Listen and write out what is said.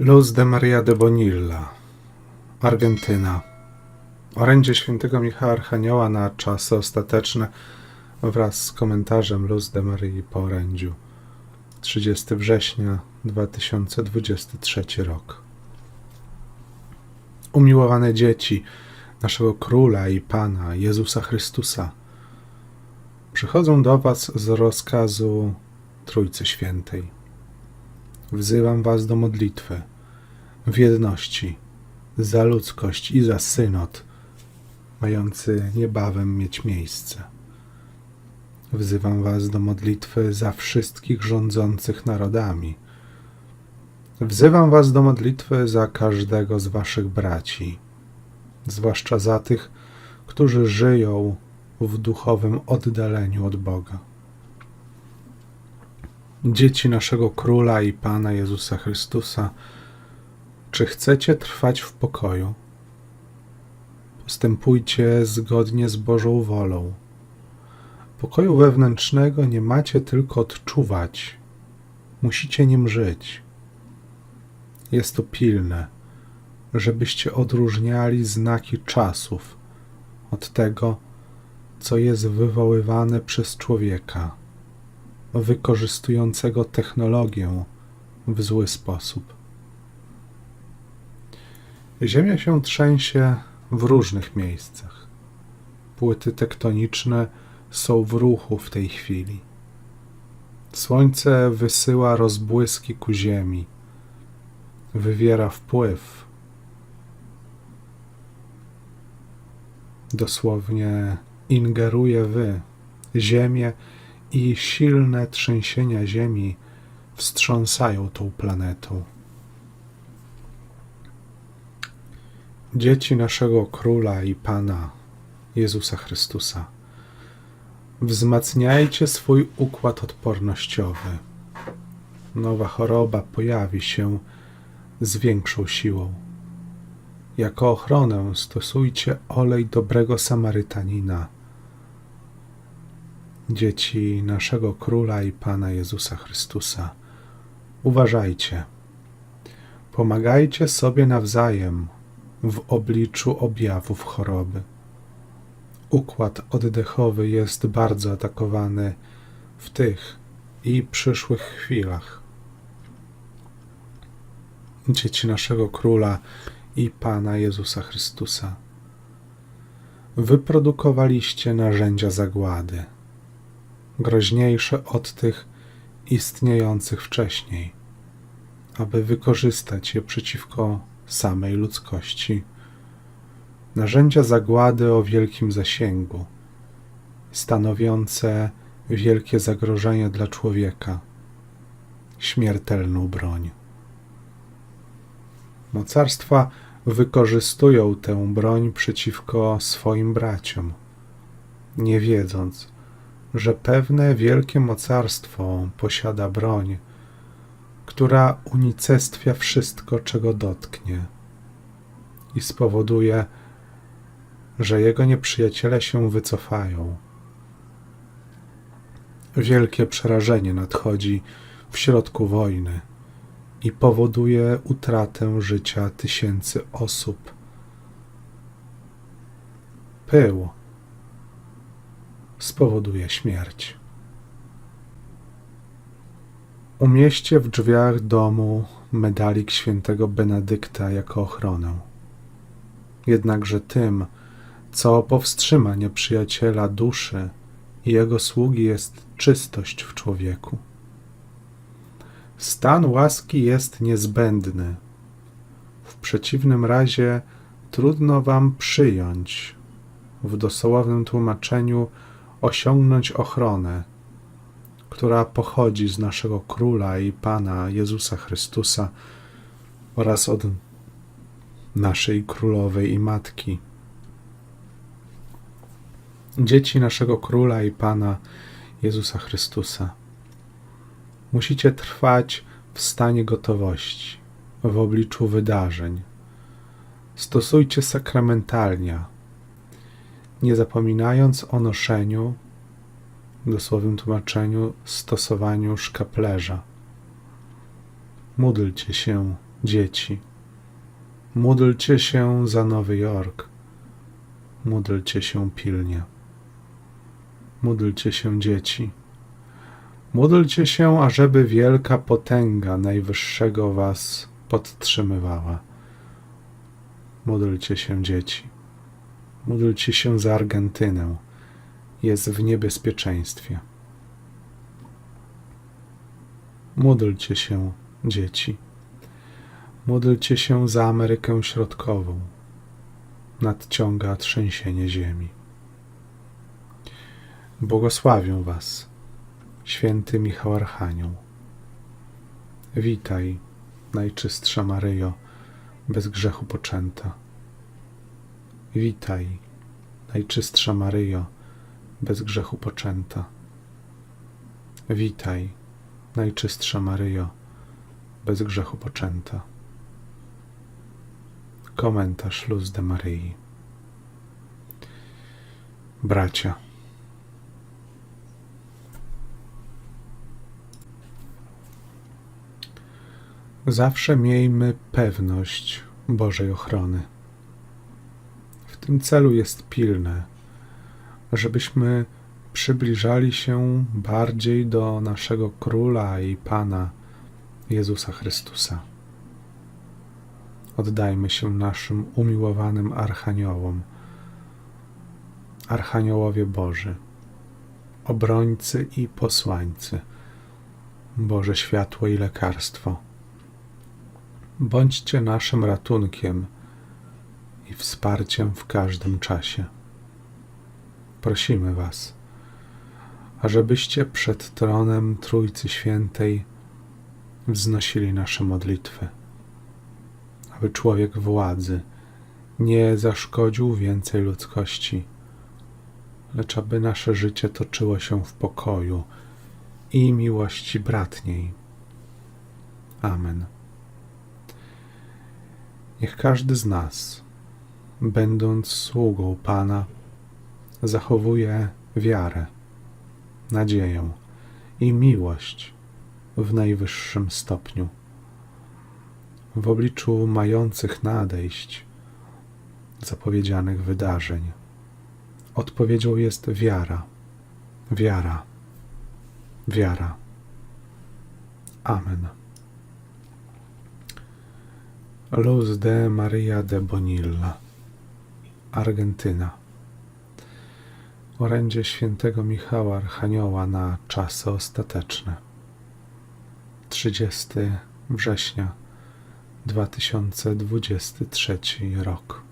Luz de Maria de Bonilla, Argentyna. Orędzie świętego Michała Archanioła na czasy ostateczne wraz z komentarzem Luz de Marii po orędziu. 30 września 2023 rok. Umiłowane dzieci naszego Króla i Pana Jezusa Chrystusa przychodzą do Was z rozkazu Trójcy Świętej. Wzywam Was do modlitwy w jedności za ludzkość i za synod, mający niebawem mieć miejsce. Wzywam Was do modlitwy za wszystkich rządzących narodami. Wzywam Was do modlitwy za każdego z Waszych braci, zwłaszcza za tych, którzy żyją w duchowym oddaleniu od Boga. Dzieci naszego Króla i Pana Jezusa Chrystusa, czy chcecie trwać w pokoju? Postępujcie zgodnie z Bożą wolą. Pokoju wewnętrznego nie macie tylko odczuwać, musicie nim żyć. Jest to pilne, żebyście odróżniali znaki czasów od tego, co jest wywoływane przez człowieka, wykorzystującego technologię w zły sposób. Ziemia się trzęsie w różnych miejscach. Płyty tektoniczne są w ruchu w tej chwili. Słońce wysyła rozbłyski ku ziemi, wywiera wpływ. Dosłownie ingeruje w ziemię i silne trzęsienia ziemi wstrząsają tą planetą. Dzieci naszego Króla i Pana Jezusa Chrystusa, wzmacniajcie swój układ odpornościowy. Nowa choroba pojawi się z większą siłą. Jako ochronę stosujcie olej dobrego Samarytanina. Dzieci naszego Króla i Pana Jezusa Chrystusa, uważajcie. Pomagajcie sobie nawzajem w obliczu objawów choroby. Układ oddechowy jest bardzo atakowany w tych i przyszłych chwilach. Dzieci naszego Króla i Pana Jezusa Chrystusa, wyprodukowaliście narzędzia zagłady, groźniejsze od tych istniejących wcześniej, aby wykorzystać je przeciwko samej ludzkości. Narzędzia zagłady o wielkim zasięgu, stanowiące wielkie zagrożenie dla człowieka, śmiertelną broń. Mocarstwa wykorzystują tę broń przeciwko swoim braciom, nie wiedząc, że pewne wielkie mocarstwo posiada broń, która unicestwia wszystko, czego dotknie i spowoduje, że jego nieprzyjaciele się wycofają. Wielkie przerażenie nadchodzi w środku wojny i powoduje utratę życia tysięcy osób. Pył spowoduje śmierć. Umieście w drzwiach domu medalik świętego Benedykta jako ochronę. Jednakże tym, co powstrzyma nieprzyjaciela duszy i jego sługi jest czystość w człowieku. Stan łaski jest niezbędny. W przeciwnym razie trudno wam przyjąć, w dosłownym tłumaczeniu osiągnąć ochronę, która pochodzi z naszego Króla i Pana Jezusa Chrystusa oraz od naszej Królowej i Matki. Dzieci naszego Króla i Pana Jezusa Chrystusa. Musicie trwać w stanie gotowości w obliczu wydarzeń. Stosujcie sakramentalnia, nie zapominając o noszeniu, w dosłownym tłumaczeniu, stosowaniu szkaplerza. Módlcie się dzieci. Módlcie się za Nowy Jork. Módlcie się pilnie. Módlcie się, dzieci. Módlcie się, ażeby wielka potęga Najwyższego was podtrzymywała. Módlcie się, dzieci. Módlcie się za Argentynę. Jest w niebezpieczeństwie. Módlcie się, dzieci. Módlcie się za Amerykę Środkową. Nadciąga trzęsienie ziemi. Błogosławię Was, święty Michał Archanioł. Witaj, Najczystsza Maryjo, bez grzechu poczęta. Witaj, Najczystsza Maryjo, bez grzechu poczęta. Witaj, Najczystsza Maryjo, bez grzechu poczęta. Komentarz Luz de Maryi. Bracia. Zawsze miejmy pewność Bożej ochrony. Tym celu jest pilne, żebyśmy przybliżali się bardziej do naszego Króla i Pana Jezusa Chrystusa. Oddajmy się naszym umiłowanym archaniołom, archaniołowie Boży, obrońcy i posłańcy, Boże światło i lekarstwo. Bądźcie naszym ratunkiem i wsparciem w każdym czasie. Prosimy Was, ażebyście przed tronem Trójcy Świętej wznosili nasze modlitwy, aby człowiek władzy nie zaszkodził więcej ludzkości, lecz aby nasze życie toczyło się w pokoju i miłości bratniej. Amen. Niech każdy z nas, będąc sługą Pana, zachowuje wiarę, nadzieję i miłość w najwyższym stopniu. W obliczu mających nadejść zapowiedzianych wydarzeń, odpowiedzią jest wiara, wiara, wiara. Amen. Luz de Maria de Bonilla, Argentyna. Orędzie świętego Michała Archanioła na czasy ostateczne. 30 września 2023 rok.